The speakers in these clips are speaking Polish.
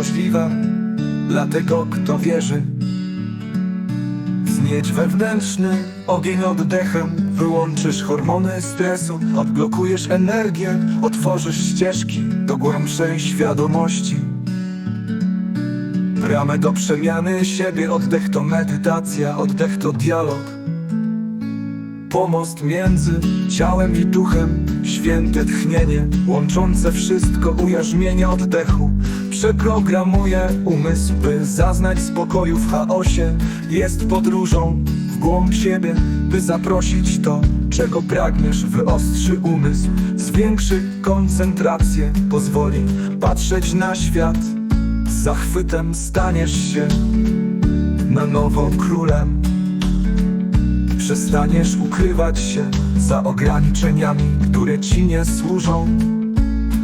możliwe dla tego, kto wierzy. Wznieć wewnętrzny ogień oddechem, wyłączysz hormony stresu, odblokujesz energię, otworzysz ścieżki do głębszej świadomości. Bramę do przemiany siebie, oddech to medytacja, oddech to dialog. Pomost między ciałem i duchem, święte tchnienie, łączące wszystko ujarzmienie oddechu. Przeprogramuje umysł, by zaznać spokoju w chaosie. Jest podróżą w głąb siebie, by zaprosić to, czego pragniesz. Wyostrzy umysł, zwiększy koncentrację, pozwoli patrzeć na świat. Z zachwytem staniesz się na nowo królem. Przestaniesz ukrywać się za ograniczeniami, które ci nie służą.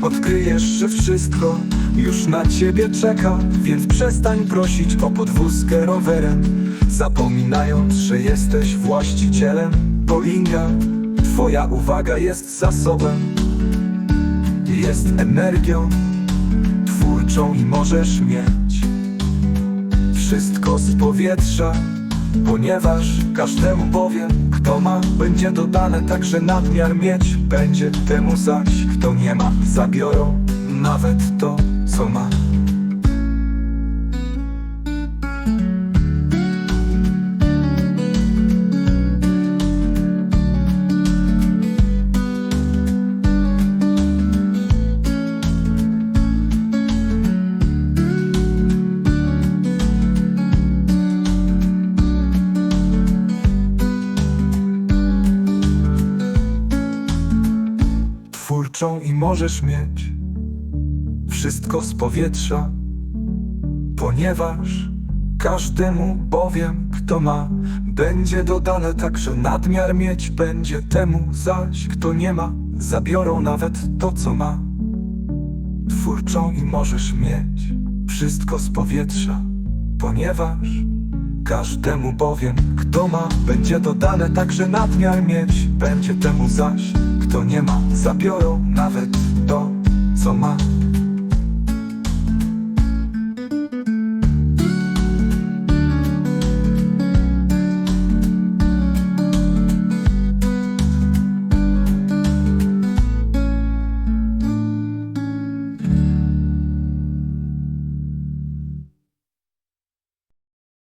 Odkryjesz, że wszystko już na ciebie czeka, więc przestań prosić o podwózkę rowerem, zapominając, że jesteś właścicielem Boeinga. Twoja uwaga jest zasobem, jest energią twórczą i możesz mieć wszystko z powietrza. Ponieważ każdemu bowiem, kto ma, będzie dodane także nadmiar mieć będzie temu zaś, kto nie ma, zabiorą nawet to, co ma. Twórczą i możesz mieć wszystko z powietrza, ponieważ każdemu bowiem, kto ma, będzie dodane także nadmiar mieć będzie temu zaś, kto nie ma, zabiorą nawet to, co ma. Twórczą i możesz mieć wszystko z powietrza, ponieważ każdemu bowiem, kto ma, będzie dodane także nadmiar mieć będzie temu zaś, kto nie ma, zabiorą nawet to, co ma.